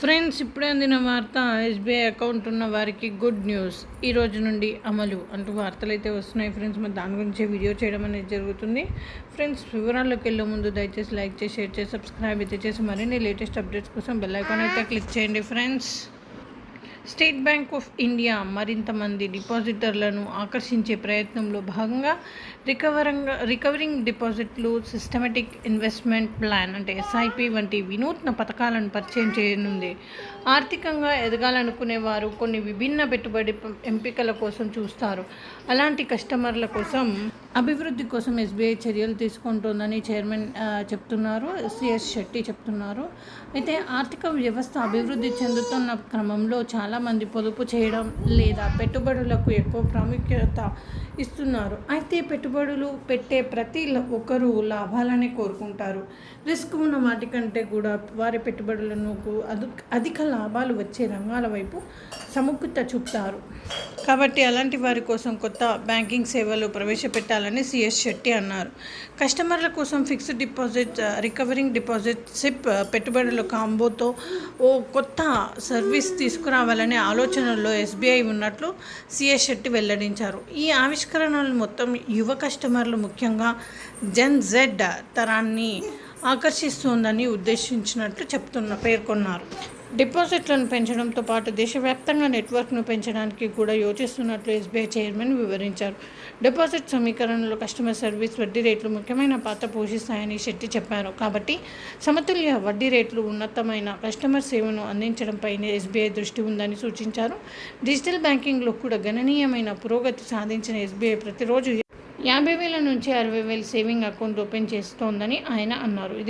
Friends ఇప్పుడే అందిన వార్త ఎస్బీఐ అకౌంట్ ఉన్న వారికి గుడ్ న్యూస్. ఈ రోజు నుండి అమలు అంటూ వార్తలు అయితే వస్తున్నాయి ఫ్రెండ్స్. మరి దాని గురించి వీడియో చేయడం అనేది జరుగుతుంది. ఫ్రెండ్స్ వివరాల్లోకి వెళ్ళే ముందు దయచేసి లైక్ చేసి షేర్ చేసి సబ్స్క్రైబ్ అయితే చేసి మరిన్ని లేటెస్ట్ అప్డేట్స్ కోసం బెల్ ఐకాన్ అయితే క్లిక్ చేయండి friends. State bank of India మరింత మంది డిపాజిటర్లను ఆకర్షించే ప్రయత్నంలో భాగంగా రికవరంగా రికవరింగ్ డిపాజిట్లు సిస్టమేటిక్ ఇన్వెస్ట్మెంట్ ప్లాన్ అంటే ఎస్ఐపి వంటి వినూత్న పథకాలను పరిచయం చేయనుంది. ఆర్థికంగా ఎదగాలనుకునే వారు కొన్ని విభిన్న పెట్టుబడి ఎంపికల కోసం చూస్తారు. అలాంటి కస్టమర్ల కోసం అభివృద్ధి కోసం ఎస్బీఐ చర్యలు తీసుకుంటుందని చైర్మన్ చెప్తున్నారు. సిఎస్ శెట్టి చెప్తున్నారు. అయితే ఆర్థిక వ్యవస్థ అభివృద్ధి చెందుతున్న క్రమంలో చాలా చాలామంది పొదుపు చేయడం లేదా పెట్టుబడులకు ఎక్కువ ప్రాముఖ్యత ఇస్తున్నారు. అయితే పెట్టుబడులు పెట్టే ప్రతి ఒక్కరూ లాభాలనే కోరుకుంటారు. రిస్క్ ఉన్న వాటికంటే కూడా వారి పెట్టుబడులను అదు- అధిక లాభాలు వచ్చే రంగాల వైపు సముఖత చూపుతారు. కాబట్టి అలాంటి వారి కోసం కొత్త బ్యాంకింగ్ సేవలు ప్రవేశపెట్టాలని సిఎస్ శెట్టి అన్నారు. కస్టమర్ల కోసం fixed deposit recurring deposit SIP పెట్టుబడుల కాంబోతో ఓ కొత్త సర్వీస్ తీసుకురావాలి ఆలోచనలో ఎస్బీఐ ఉన్నట్లు సిఎస్ శెట్టి వెల్లడించారు. ఈ ఆవిష్కరణలు మొత్తం యువ కస్టమర్లు ముఖ్యంగా జెన్ జెడ్ తరాన్ని ఆకర్షిస్తోందని ఉద్దేశించినట్లు చెప్తున్న పేర్కొన్నారు. డిపాజిట్లను పెంచడంతో పాటు దేశవ్యాప్తంగా నెట్వర్క్ను పెంచడానికి కూడా యోచిస్తున్నట్లు ఎస్బీఐ చైర్మన్ వివరించారు. డిపాజిట్ సమీకరణలో కస్టమర్ సర్వీస్ వడ్డీ రేట్లు ముఖ్యమైన పాత్ర పోషిస్తాయని శెట్టి చెప్పారు. కాబట్టి సమతుల్య వడ్డీ రేట్లు ఉన్నతమైన కస్టమర్ సేవను అందించడంపైనే ఎస్బీఐ దృష్టి ఉందని సూచించారు. డిజిటల్ బ్యాంకింగ్లో కూడా గణనీయమైన పురోగతి సాధించిన ఎస్బీఐ ప్రతిరోజు యాభై వేల నుంచి అరవై వేల సేవింగ్ అకౌంట్ ఓపెన్ చేస్తోందని ఆయన అన్నారు.